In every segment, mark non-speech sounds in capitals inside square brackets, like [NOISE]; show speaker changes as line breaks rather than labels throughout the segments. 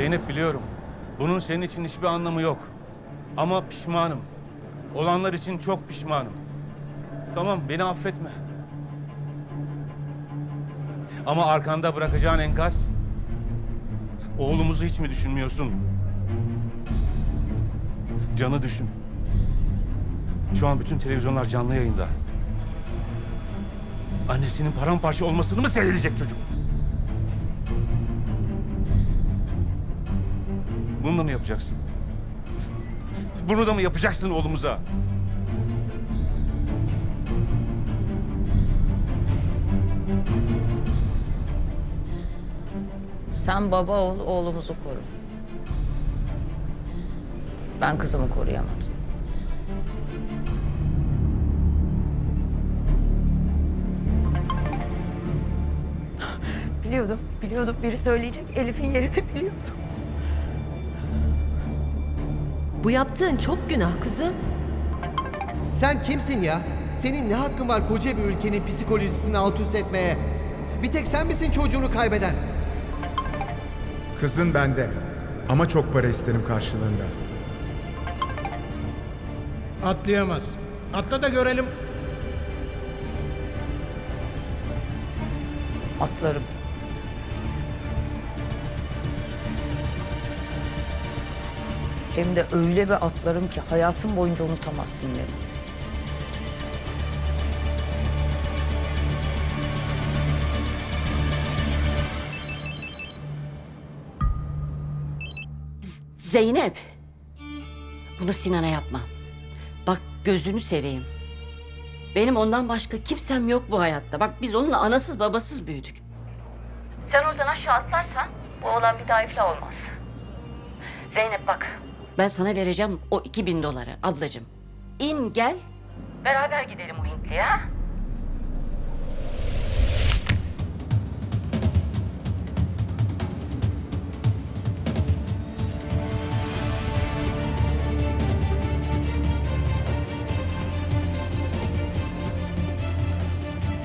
Zeynep biliyorum. Bunun senin için hiçbir anlamı yok. Ama pişmanım. Olanlar için çok pişmanım. Tamam beni affetme. Ama arkanda bırakacağın enkaz oğlumuzu hiç mi düşünmüyorsun? Canı düşün. Şu an bütün televizyonlar canlı yayında. Annesinin paramparça olmasını mı seyredecek çocuk? Bunu da mı yapacaksın? Bunu da mı yapacaksın oğlumuza?
Sen baba ol, oğlumuzu koru. Ben kızımı koruyamadım.
Biliyordum, biliyordum. Biri söyleyecek. Elif'in yerini biliyordum.
Bu yaptığın çok günah kızım.
Sen kimsin ya? Senin ne hakkın var koca bir ülkenin psikolojisini alt üst etmeye? Bir tek sen misin çocuğunu kaybeden?
Kızın bende. Ama çok para isterim karşılığında.
Atlayamaz. Atla da görelim.
Atlarım. Hem de öyle bir atlarım ki hayatım boyunca unutamazsın beni.
Zeynep. Bunu Sinan'a yapma. Bak gözünü seveyim. Benim ondan başka kimsem yok bu hayatta. Bak biz onunla anasız babasız büyüdük. Sen oradan aşağı atlarsan bu oğlan bir daha iflah olmaz. Zeynep bak. Ben sana vereceğim o iki bin doları ablacığım. İn gel. Beraber gidelim o Hintli'ye ha?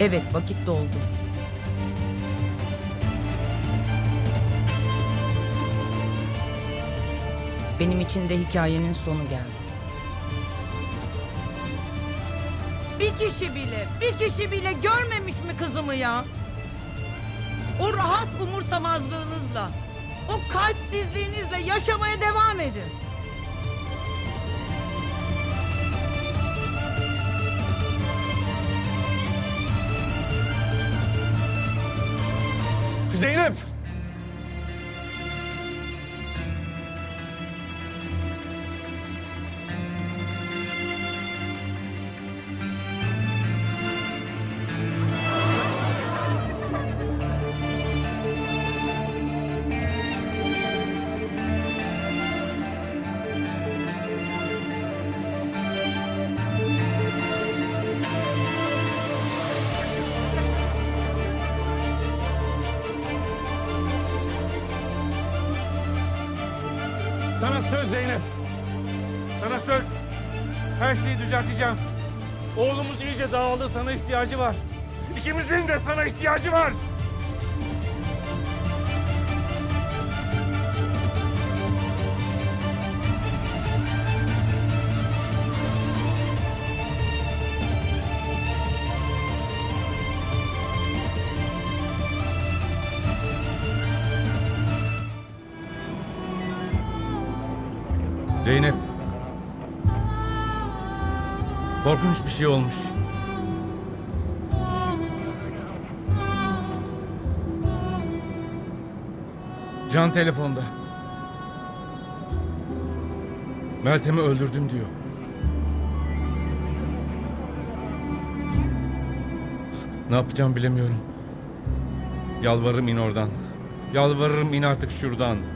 Evet vakit doldu. Benim için de hikayenin sonu geldi.
Bir kişi bile, bir kişi bile görmemiş mi kızımı ya? O rahat umursamazlığınızla, o kalpsizliğinizle yaşamaya devam edin.
Sana söz Zeynep. Sana söz. Her şeyi düzelteceğim. Oğlumuz iyice dağıldı. Sana ihtiyacı var. İkimizin de sana ihtiyacı var. Zeynep. Korkunç bir şey olmuş. Can telefonda. Meltem'i öldürdüm diyor. Ne yapacağım bilemiyorum. Yalvarırım in oradan. Yalvarırım in artık şuradan.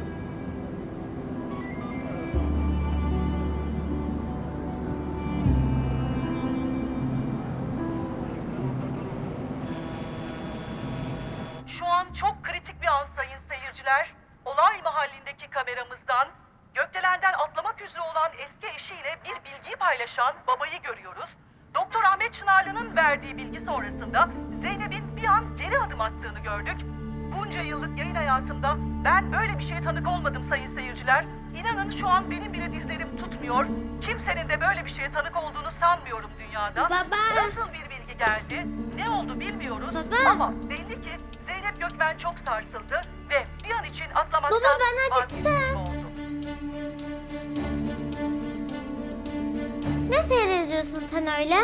Olay mahallindeki kameramızdan gökdelenden atlamak üzere olan eski eşiyle bir bilgiyi paylaşan babayı görüyoruz. Doktor Ahmet Çınarlı'nın verdiği bilgi sonrasında Zeynep'in bir an geri adım attığını gördük. bunca yıllık yayın hayatımda ben böyle bir şeye tanık olmadım sayın seyirciler. Şu an benim bile dizlerim tutmuyor. Kimsenin de böyle bir şeye tanık olduğunu sanmıyorum dünyada.
Baba.
Nasıl bir bilgi geldi? Ne oldu bilmiyoruz.
Baba.
Ama belli ki Zeynep Gökmen çok sarsıldı ve bir an için atlamaktan
Baba, ben acıktım. Ne seyrediyorsun sen öyle?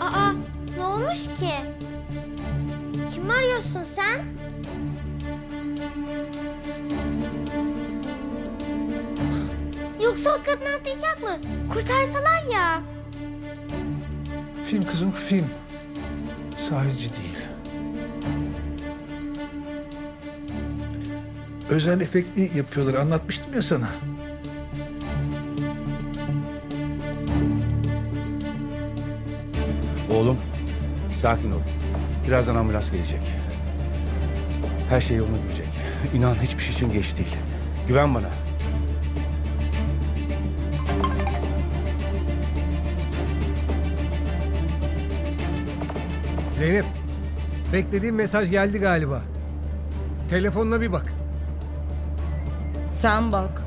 Aa, ne olmuş ki? Kim arıyorsun sen? Yoksa o kadın atlayacak mı? Kurtarsalar ya.
Film kızım film. Sahici değil. Özel efektli yapıyorlar anlatmıştım ya sana.
Oğlum, sakin ol. Birazdan ambulans gelecek. Her şey yoluna girecek. İnan hiçbir şey için geç değil. Güven bana.
Zeynep, beklediğim mesaj geldi galiba. Telefonuna bir bak.
Sen bak.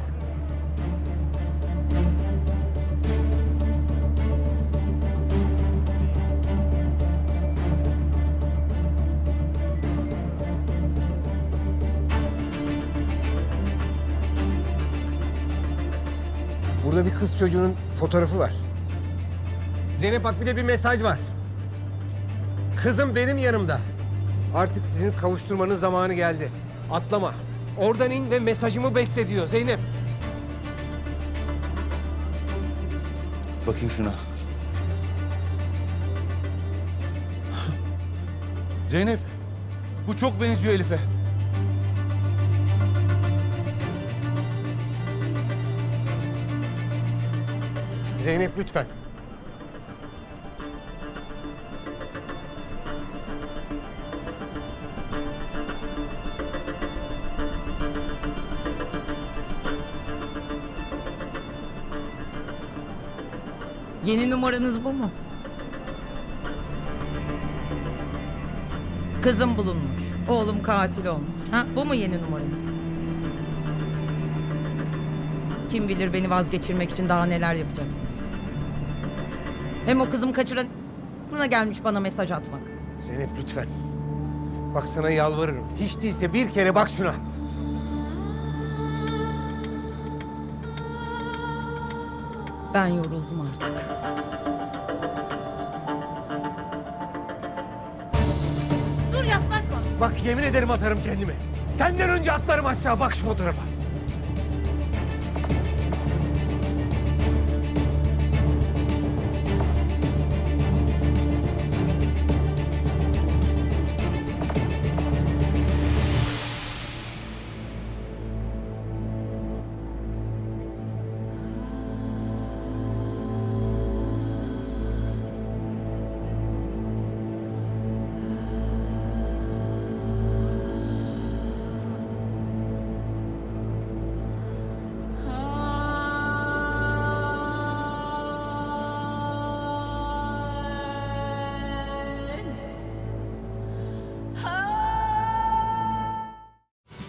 Burada bir kız çocuğunun fotoğrafı var. Zeynep bak bir de bir mesaj var. Kızım benim yanımda. Artık sizin kavuşturmanın zamanı geldi. Atlama. Oradan in ve mesajımı bekle diyor Zeynep.
Bakayım şuna. [LAUGHS] Zeynep, bu çok benziyor Elif'e.
Zeynep lütfen.
Yeni numaranız bu mu? Kızım bulunmuş. Oğlum katil olmuş. Ha, bu mu yeni numaranız? Kim bilir beni vazgeçirmek için daha neler yapacaksınız. Hem o kızım kaçıran aklına gelmiş bana mesaj atmak.
Zeynep lütfen. Bak sana yalvarırım. Hiç değilse bir kere bak şuna.
Ben yoruldum artık. Dur yaklaşma.
Bak yemin ederim atarım kendimi. Senden önce atlarım aşağı. Bak şu fotoğrafa.